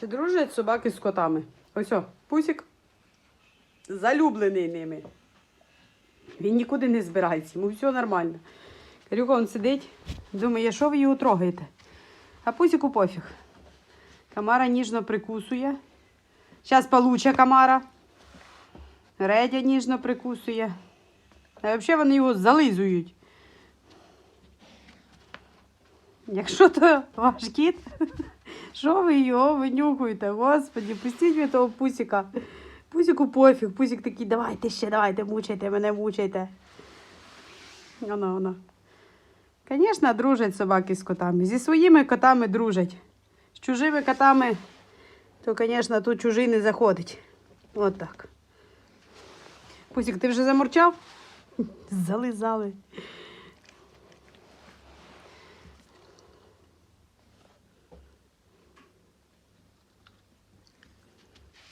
Чи дружать собаки з котами? Ось о, пусік. Залюблений ними. Він нікуди не збирається, йому все нормально. Карюха он сидить, думає, що ви його трогаєте. А пусіку пофіг. Камара ніжно прикусує. Зараз получе камара. Редя ніжно прикусує. А взагалі вони його зализують. Якщо то ваш кіт, що ви його винюхуєте? Господі, пустіть ви того пусіка. Пусіку пофіг, пусік такий, давайте ще, давайте, мучайте мене, мучайте. Воно, воно. Звісно, дружать собаки з котами. Зі своїми котами дружать. З чужими котами, то, звісно, тут чужий не заходить. От так. Пусік, ти вже замурчав? Зализали.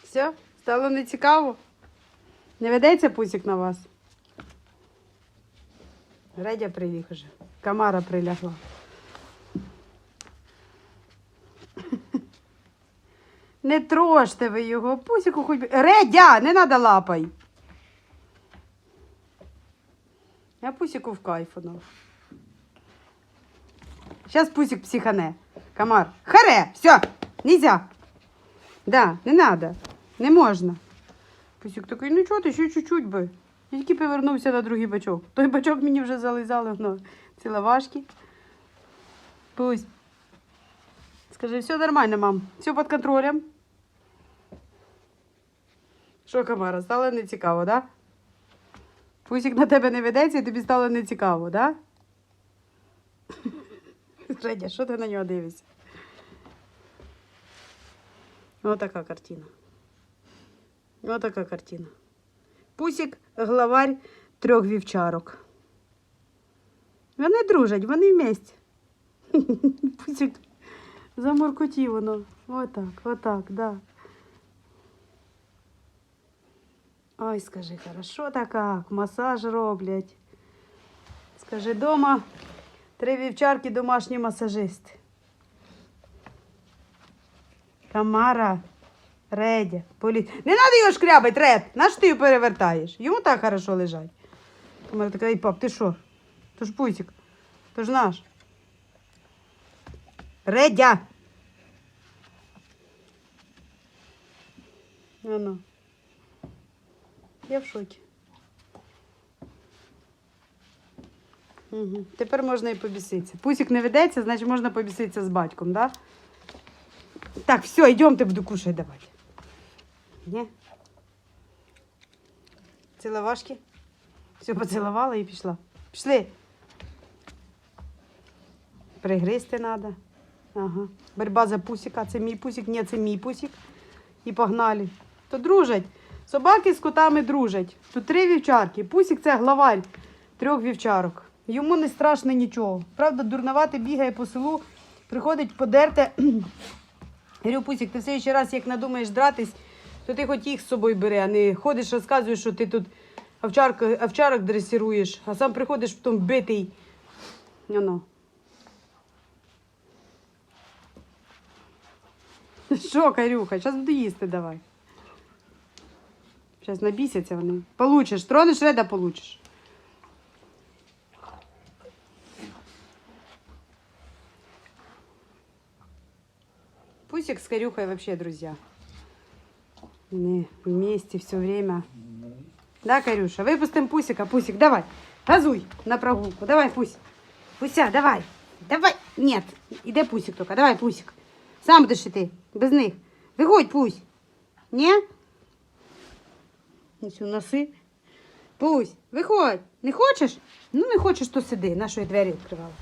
Все, стало не цікаво. Не ведеться пусік на вас. Редя приліг уже. Камара прилягла. Не трожте ви його, пусіку хоч би. Редя, не надо лапай. Я пусіку в кайфу. Сейчас пусик психане. Комар. Харе, все, нельзя. Да, не надо. Не можна. Пусік такий, ну чого ти, ще чуть-чуть би. Тільки повернувся на другий бачок. Той бачок мені вже зализали, ну, ці лавашки. Пусть. Скажи, все нормально, мам. Все під контролем. Що, Камара, стало нецікаво, да? Пусік на тебе не ведеться і тобі стало нецікаво, да? Редя, що ти на нього дивишся? Отака картина. Отака картина. Пусік главарь трьох вівчарок. Вони дружать, вони вместе. Пусік заморкотів воно. Отак, отак, да. Ой, скажи, хорошо так як, масаж роблять. Скажи, дома три вівчарки домашні масажисти. Тамара, Редя, полі... Не треба його шкрябать, Ред. На що ти його перевертаєш? Йому так хорошо лежать. Тамара така, ай, пап, ти що? То ж пусік. То ж наш. Редя. Ану. Я в шокі. Угу. Тепер можна і побіситися. Пусік не ведеться, значить можна побіситися з батьком, да? Так, все, йдемте, буду кушать давати. Ні? Ціловашки? Все поцілувала і пішла. Пішли. Пригризти треба. Ага. Борьба за пусіка. Це мій пусік, ні, це мій пусік. І погнали. То дружать. Собаки з котами дружать. Тут три вівчарки. Пусік це главарь трьох вівчарок. Йому не страшно нічого. Правда, дурновато бігає по селу, приходить подерте. Говорю, Пусік, ти в следующий раз, як надумаєш дратись, то ти хоч їх з собою бери, а не ходиш, розказуєш, що ти тут овчарка, овчарок дресируєш, а сам приходиш потім битий. Оно. Що, Карюха, зараз буду їсти давай. Зараз набісяться вони. Получиш, тронеш реда получиш. Пусик с Карюхой вообще друзья. Они вместе все время. Да, Карюша? Выпустим Пусика. Пусик, давай. Газуй на прогулку. Давай, Пусь. Пуся, давай. Давай. Нет, іде Пусик только. Давай, Пусик. Сам будеш іти, без них. Виходь, Пусь. Ні? Ось у носи. Пусь, виходь. Не хочеш? Ну, не хочеш, то сиди. На що я двері відкривала?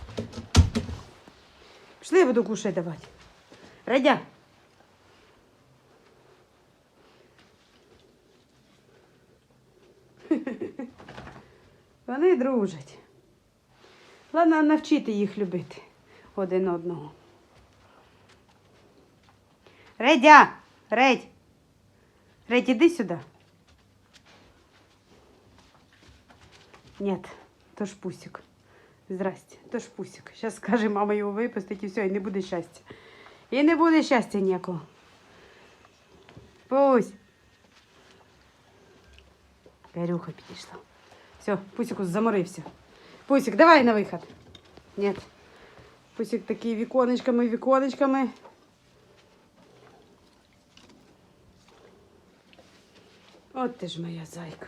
Пішли, я буду кушать давати. Радя. Вони дружать. Ладно, навчити їх любити один одного. Редя! Редь! Редь, іди сюди. Нет, то ж пусик. Здрасте, то ж пусик. Сейчас скаже, мама його випустить і все, і не буде щастя. І не буде щастя ніякого. Пусть. Карюха підійшла. Все, Пусику заморився. Пусик, давай на виход. Нет. Пусик такий віконечками, віконечками. От ти ж моя зайка.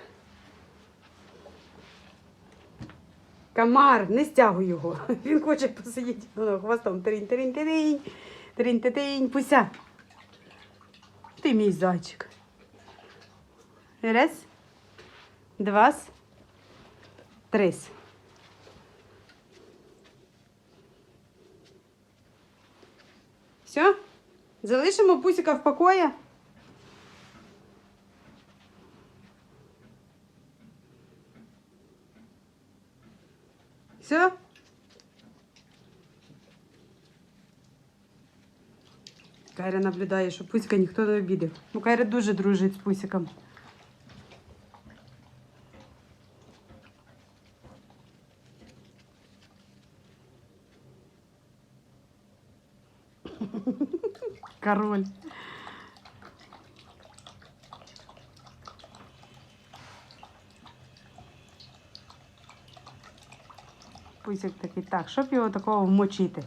Комар, не стягуй його. Він хоче посидіти воно хвостом. Тринь, тринь, пуся. Ти мій зайчик. Раз, два, три. Все? Залишимо пусика в покої? Все? Кайра наблюдає, що Пуська ніхто не обідав. Ну, Кайра дуже дружить з Пусиком. Король. Пусик такий, так, щоб його такого вмочити.